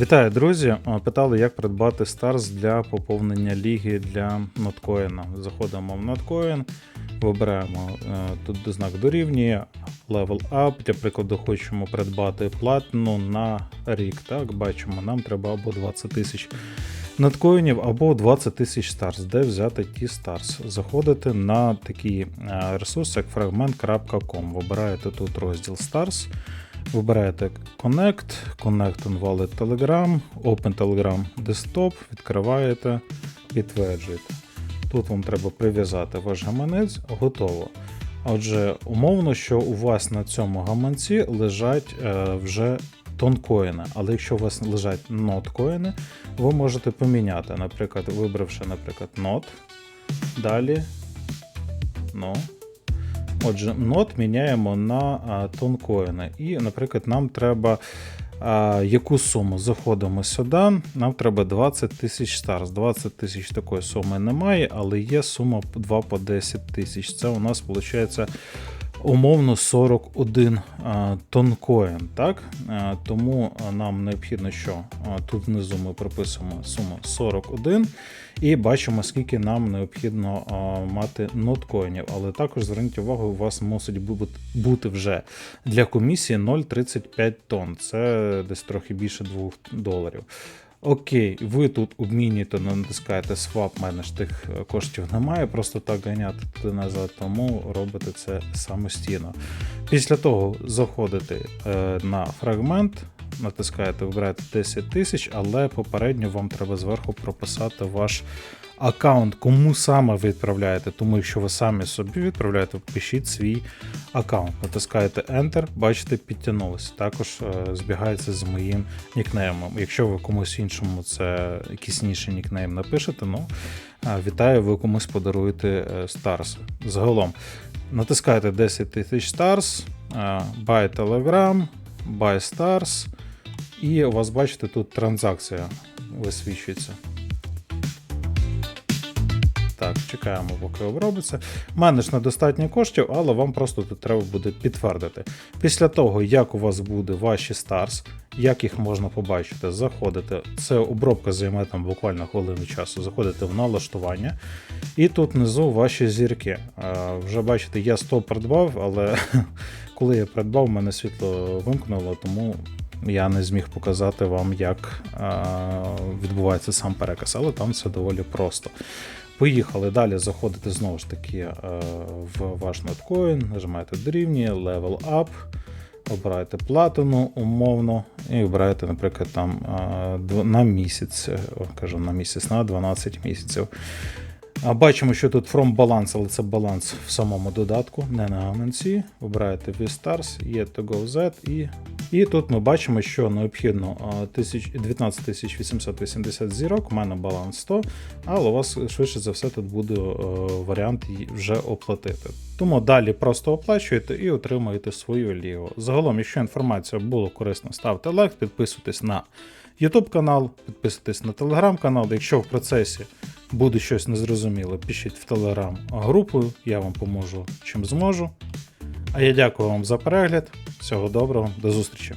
Вітаю, друзі! Е, Питали, як придбати Stars для поповнення ліги для ноткоїна. Заходимо в ноткоін, вибираємо е, тут знак дорівнює, level up. Для прикладу, хочемо придбати платну на рік. Так, бачимо, нам треба або 20 тисяч ноткоїнів, або 20 тисяч Stars. Де взяти ті Stars? Заходите на такий е, ресурс, як fragment.com. Вибираєте тут розділ Stars. Вибираєте Connect, Connect on Wallet Telegram, Open Telegram Desktop, відкриваєте, підтверджуєте. Тут вам треба прив'язати ваш гаманець, готово. Отже, умовно, що у вас на цьому гаманці лежать е, вже тонкоїни, але якщо у вас лежать ноткоїни, ви можете поміняти, наприклад, вибравши, наприклад, нот, далі, ну, Отже, нот міняємо на тонкоїни. І, наприклад, нам треба а, яку суму? Заходимо сюди. Нам треба 20 тисяч старс. 20 тисяч такої суми немає, але є сума 2 по 10 тисяч. Це у нас виходить. Умовно 41 а, тонкоін, так? Тому нам необхідно, що тут внизу ми прописуємо суму 41 і бачимо, скільки нам необхідно мати ноткоїнів. Але також зверніть увагу, у вас мусить бути вже для комісії 0,35 тонн. Це десь трохи більше 2 доларів. Окей, ви тут обмінюєте, натискаєте swap, в мене ж тих е, коштів немає, просто так ганяти туди назад, тому робите це самостійно. Після того заходите е, на фрагмент, натискаєте, вибираєте 10 тисяч, але попередньо вам треба зверху прописати ваш аккаунт, кому саме ви відправляєте. Тому якщо ви самі собі відправляєте, пишіть свій аккаунт. Натискаєте Enter, бачите, підтягнулося. Також е, збігається з моїм нікнеймом. Якщо ви комусь іншому це якийсь інший нікнейм напишете, ну е, вітаю, ви комусь подаруєте е, Stars. Загалом натискаєте 10 тисяч Stars, Buy Telegram, Buy Stars, і у вас бачите, тут транзакція висвічується. Так, чекаємо, поки обробиться. У мене ж недостатньо коштів, але вам просто тут треба буде підтвердити. Після того, як у вас буде ваші старс, як їх можна побачити, заходите. Це обробка займе там буквально хвилину часу. Заходите в налаштування, і тут внизу ваші зірки. Е, Вже бачите, я 100 придбав, але коли я придбав, мене світло вимкнуло, тому я не зміг показати вам, як е, відбувається сам переказ, але там все доволі просто. Поїхали далі. Заходите знову ж таки е, в ваш ноткоін, нажимаєте дорівнює, level up, обираєте платину умовно, і обираєте, наприклад, там е, на місяць, кажу на місяць, на 12 місяців. Бачимо, що тут from balance, але це баланс в самому додатку, не на гаманці. Вибираєте V-Stars, є to go Z і. І тут ми бачимо, що необхідно а, 1000 19 880 зірок, у мене баланс 100, але у вас швидше за все тут буде е, варіант вже оплатити. Тому далі просто оплачуєте і отримуєте свою лігу. Загалом, якщо інформація була корисна, ставте лайк, підписуйтесь на YouTube канал, підписуйтесь на Telegram канал. Якщо в процесі буде щось незрозуміле, пишіть в Telegram групу, я вам поможу чим зможу. А я дякую вам за перегляд. Всього доброго, до зустрічі!